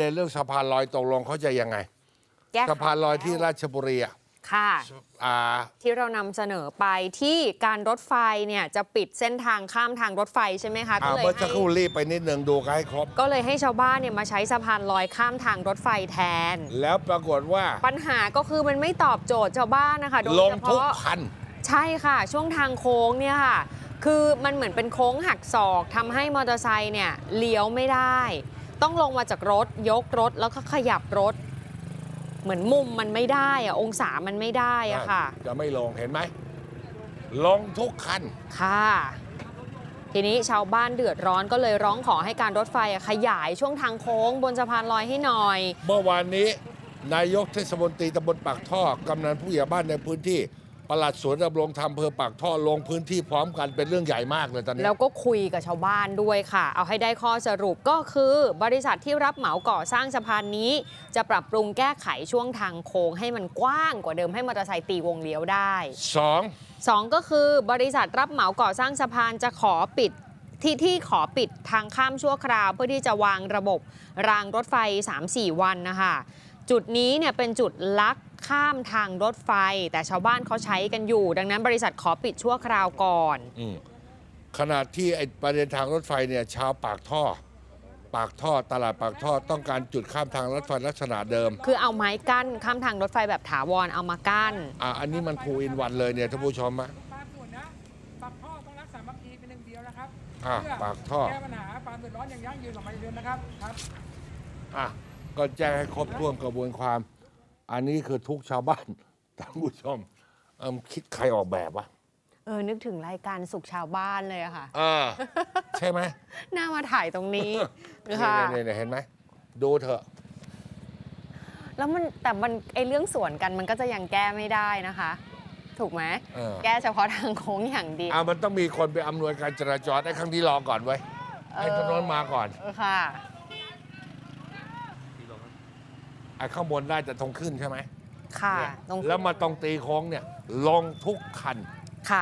ในเรื่องสะพานลอยตกลงเขาจะยังไงแก้ไขสะพานลอยที่แล้วราชบุรีอะค่ะ อ่าที่เรานำเสนอไปที่การรถไฟเนี่ยจะปิดเส้นทางข้ามทางรถไฟใช่ไหมคะอ่าก็เลยเมื่อสักให้ครู่รีบไปนิดหนึ่งดูกันให้ครบ ก็เลยให้ชาวบ้านเนี่ยมาใช้สะพานลอยข้ามทางรถไฟแทน แล้วปรากฏว่าปัญหาก็คือมันไม่ตอบโจทย์ชาวบ้านนะคะโดยลงเฉทุกพาะคัน ใช่ค่ะ ช่วงทางโค้งเนี่ยค่ะ คือมันเหมือนเป็นโค้งหักศอกทำให้มอเตอร์ไซค์เนี่ยเลี้ยวไม่ได้ ต้องลงมาจากรถยกรถแล้วก็ขยับรถ เหมือนมุมมันไม่ได้อะองศามันไม่ได้อะค่ะ จะไม่ลงเห็นไหมลงทุกคันค่ะ ทีนี้ชาวบ้านเดือดร้อนก็เลยร้องขอให้การรถไฟอะขยายช่วงทางโค้ง บนสะพานลอยให้หน่อย เมื่อวานนี้ นายกเทศมนตรีตำบลปากท่อกำนันผู้ใหญ่บ้านในพื้นที่ ปลัดสวนดำรงธรรมอำเภอปากท่อลงพื้นที่พร้อมกันเป็นเรื่องใหญ่มากเลยตอนนี้ แล้วก็คุยกับชาวบ้านด้วยค่ะ เอาให้ได้ข้อสรุปก็คือบริษัทที่รับเหมาก่อสร้างสะพานนี้ จะปรับปรุงแก้ไขช่วงทางโค้งให้มันกว้างกว่าเดิมให้มอเตอร์ไซค์ตีวงเลี้ยวได้สองสองก็คือบริษัทรับเหมาก่อสร้างสะพานจะขอปิดที่ที่ขอปิดทางข้ามชั่วคราว เพื่อที่จะวางระบบรางรถไฟ 3-4 วันนะคะจุดนี้เนี่ยเป็นจุดลัก ข้ามทางรถไฟ แต่ชาวบ้านเขาใช้กันอยู่ ดังนั้นบริษัทขอปิดชั่วคราวก่อน อืมขณะที่ไอ้ประเด็นทางรถไฟเนี่ยชาวปากท่อ ปากท่อตลาดปากท่อต้องการจุดข้ามทางรถไฟลักษณะเดิมคือเอาไม้กั้นข้ามทางรถไฟแบบถาวรเอามากั้น อะอันนี้มันทูอินวันเลยเนี่ยท่านผู้ชมอะปากส่วนนะปากท่อต้องรักษามัคคีเป็นหนึ่งเดียวนะครับอะเพื่อปากท่อแก้ปัญหาความเดือดร้อนอย่างยั่งยืนของประชาชนนะครับครับ อะก็แจ้งให้ครบถ้วนกระบวนความ อันนี้คือทุกชาวบ้านท่านผู้ชมเอิ่มคิดใครออกแบบวะเออนึกถึงรายการสุขชาวบ้านเลยอะค่ะ เออ ใช่ไหมน่ามาถ่ายตรงนี้นี่ค่ะนี่นี่เห็นไหมดูเถอะ แล้วมันแต่มันไอเรื่องสวนกันมันก็จะยังแก้ไม่ได้นะคะ ถูกไหมเออ แก้เฉพาะทางโค้งอย่างเดียวอะมันต้องมีคนไปอำนวยการจราจรไอ้ครั้งที่รอก่อนไว้ยให้ถนนมาก่อน เออค่ะ ไอ้ข้างบนได้แต่ตรงขึ้นใช่ไหมค่ะเนี่ยตรงแล้วมาตรงตีโค้งเนี่ยลงทุกคัน